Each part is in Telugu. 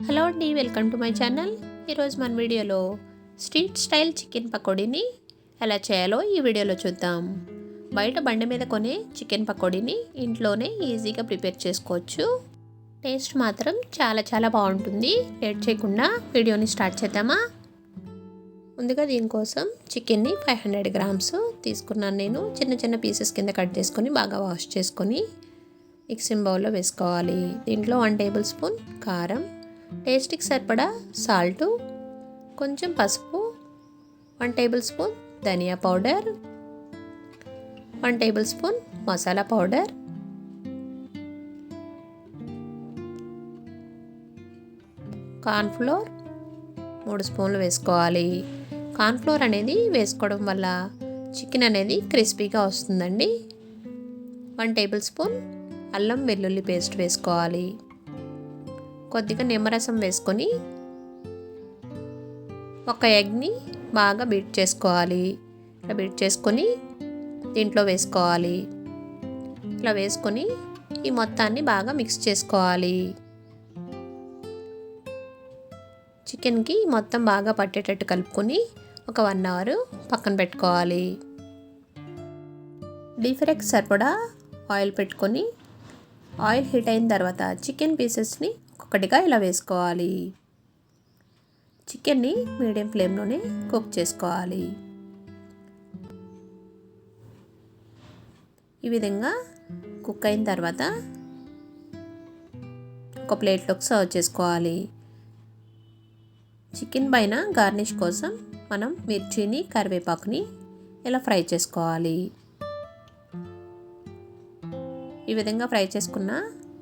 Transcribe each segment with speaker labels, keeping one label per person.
Speaker 1: హలో అండి వెల్కమ్ టు మై ఛానల్. ఈరోజు మన వీడియోలో స్ట్రీట్ స్టైల్ చికెన్ పకోడీని ఎలా చేయాలో ఈ వీడియోలో చూద్దాం. బయట బండి మీద కొనే చికెన్ పకోడీని ఇంట్లోనే ఈజీగా ప్రిపేర్ చేసుకోవచ్చు. టేస్ట్ మాత్రం చాలా చాలా బాగుంటుంది. లేట్ చేయకుండా వీడియోని స్టార్ట్ చేద్దామా? ముందుగా దీనికోసం చికెన్ని ఫైవ్ హండ్రెడ్ గ్రామ్స్ తీసుకున్నాను నేను. చిన్న చిన్న పీసెస్ కింద కట్ చేసుకొని బాగా వాష్ చేసుకొని మిక్సింగ్ బౌల్లో వేసుకోవాలి. దీంట్లో వన్ టేబుల్ స్పూన్ కారం టేస్ట్కి సరిపడా సాల్టు కొంచెం పసుపు one tablespoon dhania powder one tablespoon masala powder. Cornflour మూడు స్పూన్లు వేసుకోవాలి. కార్న్ఫ్లోర్ అనేది వేసుకోవడం వల్ల చికెన్ అనేది క్రిస్పీగా వస్తుందండి. వన్ టేబుల్ స్పూన్ అల్లం వెల్లుల్లి పేస్ట్ వేసుకోవాలి. కొద్దిగా నిమ్మరసం వేసుకొని ఒక ఎగ్ని బాగా బీట్ చేసుకోవాలి. ఇలా బీట్ చేసుకొని దీంట్లో వేసుకోవాలి. ఇలా వేసుకొని ఈ మొత్తాన్ని బాగా మిక్స్ చేసుకోవాలి. చికెన్కి మొత్తం బాగా పట్టేటట్టు కలుపుకొని ఒక వన్ అవర్ పక్కన పెట్టుకోవాలి. డీప్ ఫ్రైకి సరిపడా ఆయిల్ పెట్టుకొని ఆయిల్ హీట్ అయిన తర్వాత చికెన్ పీసెస్ని ఒక్కొక్కటిగా ఇలా వేసుకోవాలి. చికెన్ని మీడియం ఫ్లేమ్లోనే కుక్ చేసుకోవాలి. ఈ విధంగా కుక్ అయిన తర్వాత ఒక ప్లేట్లోకి సర్వ్ చేసుకోవాలి. చికెన్ పైన గార్నిష్ కోసం మనం మిర్చిని కరివేపాకుని ఇలా ఫ్రై చేసుకోవాలి. ఈ విధంగా ఫ్రై చేసుకున్న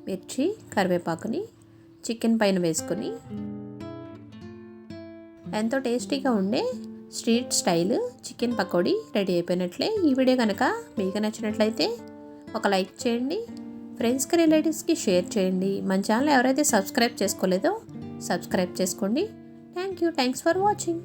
Speaker 1: మిర్చి కరివేపాకుని చికెన్ పైన వేసుకొని ఎంతో టేస్టీగా ఉండే street style chicken pakodi ready అయిపోయినట్లే. ఈ వీడియో కనుక మీకు నచ్చినట్లయితే ఒక లైక్ చేయండి ఫ్రెండ్స్కి రిలేటివ్స్కి షేర్ చేయండి. మన ఛానల్ ఎవరైతే సబ్స్క్రైబ్ చేసుకోలేదో సబ్స్క్రైబ్ చేసుకోండి. Thank you thanks for watching.